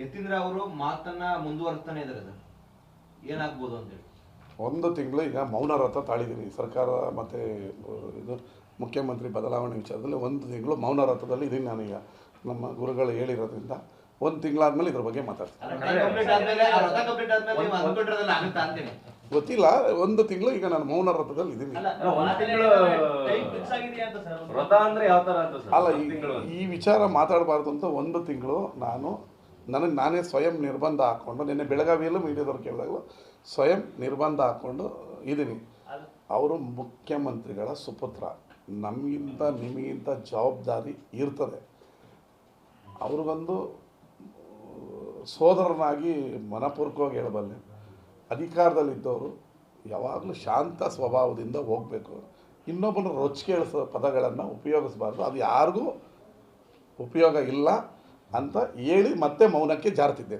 ಯತೀಂದ್ರ ಅವರು ಮಾತನ್ನ ಮುಂದುವರ್ತಾನೆ ಇದ್ದಾರೆ ಅದು ಏನಾಗ್ಬೋದು ಅಂತೇಳಿ ಒಂದು ತಿಂಗಳು ಈಗ ಮೌನ ವ್ರತ ತಾಳಿದ್ದೀನಿ. ಸರ್ಕಾರ ಮತ್ತು ಇದು ಮುಖ್ಯಮಂತ್ರಿ ಬದಲಾವಣೆ ವಿಚಾರದಲ್ಲಿ ಒಂದು ತಿಂಗಳು ಮೌನ ವ್ರತದಲ್ಲಿ ಇದೀನಿ ನಾನೀಗ ನಮ್ಮ ಗುರುಗಳು ಹೇಳಿರೋದ್ರಿಂದ ಒಂದು ತಿಂಗಳಾದ್ಮೇಲೆ ಇದ್ರ ಬಗ್ಗೆ ಮಾತಾಡ್ತೀನಿ. ಗೊತ್ತಿಲ್ಲ ಒಂದು ತಿಂಗಳು ಈಗ ನಾನು ಮೌನ ವ್ರತದಲ್ಲಿ ಇದ್ದೀನಿ ಅಲ್ಲ, ಒಂದ್ ತಿಂಗಳು ವ್ರತ ಅಂದ್ರೆ ಯಾವ ತರ ಅಂತ ಸರ್? ಅಲ್ಲ ಈ ತಿಂಗಳು. ಈ ವಿಚಾರ ಮಾತಾಡಬಾರ್ದು ಅಂತ ಒಂದು ತಿಂಗಳು ನಾನು ನನಗೆ ನಾನೇ ಸ್ವಯಂ ನಿರ್ಬಂಧ ಹಾಕ್ಕೊಂಡು ನಿನ್ನೆ ಬೆಳಗಾವಿಯಲ್ಲೂ ಮೀಡಿಯಾದವ್ರು ಕೇಳಿದಾಗಲೂ ಸ್ವಯಂ ನಿರ್ಬಂಧ ಹಾಕ್ಕೊಂಡು ಇದ್ದೀನಿ ಅವರು ಮುಖ್ಯಮಂತ್ರಿಗಳ ಸುಪುತ್ರ. ನಮಗಿಂತ ನಿಮಗಿಂತ ಜವಾಬ್ದಾರಿ ಇರ್ತದೆ. ಅವ್ರಿಗೊಂದು ಸೋದರನಾಗಿ ಮನಪೂರ್ವಕವಾಗಿ ಹೇಳಬಲ್ಲೆ. ಅಧಿಕಾರದಲ್ಲಿದ್ದವರು ಯಾವಾಗಲೂ ಶಾಂತ ಸ್ವಭಾವದಿಂದ ಹೋಗಬೇಕು. ಇನ್ನೊಬ್ಬನ ರೊಚ್ಚಿಗೆ ಪದಗಳನ್ನು ಉಪಯೋಗಿಸಬಾರ್ದು. ಅದು ಯಾರಿಗೂ ಉಪಯೋಗ ಇಲ್ಲ. ಅಂತ ಹೇಳಿ ಮತ್ತೆ ಮೌನಕ್ಕೆ ಜಾರ್ತಿದ್ದೆ